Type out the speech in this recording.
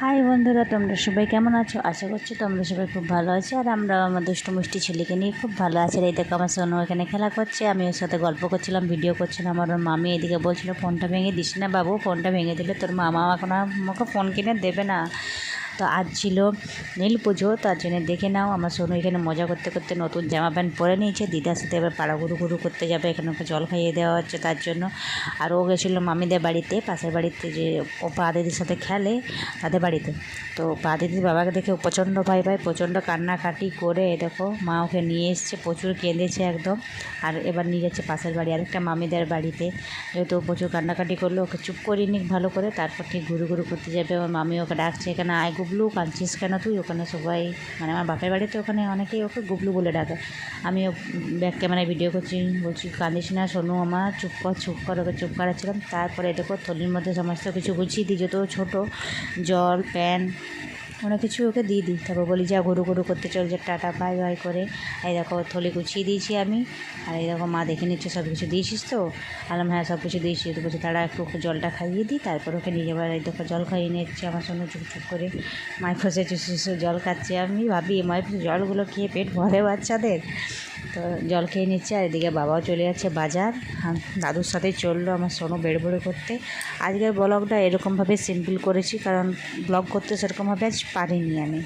High বন্ধুরা, তোমরা সবাই কেমন আছো? আশা করছি তোমরা সবাই খুব ভালো আছো, আর আমরা আমার দুষ্ট মিষ্টি ছেলেকে নিয়ে খুব ভালো আছে। এই দেখো, আমার সোনু এখানে খেলা করছে, আমি ওর সাথে গল্প করছিলাম ভিডিও করছিলাম, আমার ওর মামি এদিকে বলছিল, ফোনটা ভেঙে দিস না বাবু, ফোনটা ভেঙে দিলে তোর মামা এখন আমাকে ফোন কিনে দেবে না। তো আজ ছিল নীল পুজো তার জন্য দেখে নাও। আমার সোনু এখানে মজা করতে করতে নতুন জামা প্যান্ট পরে নিয়েছে। দিদার সাথে এবার পাড়া গুরু গুরু করতে যাবে। এখানে ওকে জল খাইয়ে দেওয়া হচ্ছে তার জন্য। আর ও গেছিল মামিদের বাড়িতে, পাশের বাড়িতে যে ও পা দিদির সাথে খেলে তাদের বাড়িতে। তো পা দিদির বাবাকে দেখে ও প্রচণ্ড ভয় পায়, প্রচণ্ড কান্নাকাটি করে। দেখো, মা ওকে নিয়ে এসছে, প্রচুর কেঁদেছে একদম। আর এবার নিয়ে যাচ্ছে পাশের বাড়ি, আরেকটা মামিদের বাড়িতে। যেহেতু প্রচুর কান্নাকাটি করল, ওকে চুপ করিয়ে নিক ভালো করে, তারপর ঠিক ঘুরু ঘুরু করতে যাবে। আমার মামি ওকে ডাকছে, এখানে আয় গুবলু কাঁদছিস কেন তুই? ওখানে সবাই মানে আমার বাপের বাড়িতে ওখানে অনেকেই ওকে গুবলু বলে ডাকে। আমিও ব্যাক ক্যামেরায় ভিডিও করছি, বলছি, কাঁদিস না সোনু আমার, চুপ কর চুপ কর, ওকে চুপ করাচ্ছিলাম। তারপরে দেখো, থলির মধ্যে সমস্ত কিছু গুছিয়ে দিই যত ছোটো, জল, প্যান অনেক কিছু ওকে দিয়ে দিই। তারপর বলি, যা গরু গরু করতে চল, যে টাটা বাই বাই করে। এই দেখো, থলি গুছিয়ে দিয়েছি আমি। আর এই দেখো, মা দেখে নিচ্ছে, সব কিছু দিয়েছিস তো? আলাম হ্যাঁ সব কিছু দিয়েছি। তো বলছি তারা একটু জলটা খাইয়ে দিই, তারপর ওকে নিয়ে যাবার এই দেখো, জল খাইয়ে নিচ্ছে আমার সঙ্গে চুপ চুপ করে। মাই ফসে চুষে জল খাচ্ছে আমি। ভাবি মাই জলগুলো খেয়ে পেট ভরে বাচ্চাদের। তো জল খেয়ে নিচ্ছে আর এদিকে বাবাও চলে যাচ্ছে বাজার। দাদুর সাথে চলল আমার সোনো বেড় বেড়ে করতে। আজকের ব্লগটা এরকমভাবে সিম্পল করেছি, কারণ ব্লগ করতে সেরকমভাবে আজ পারিনি আমি।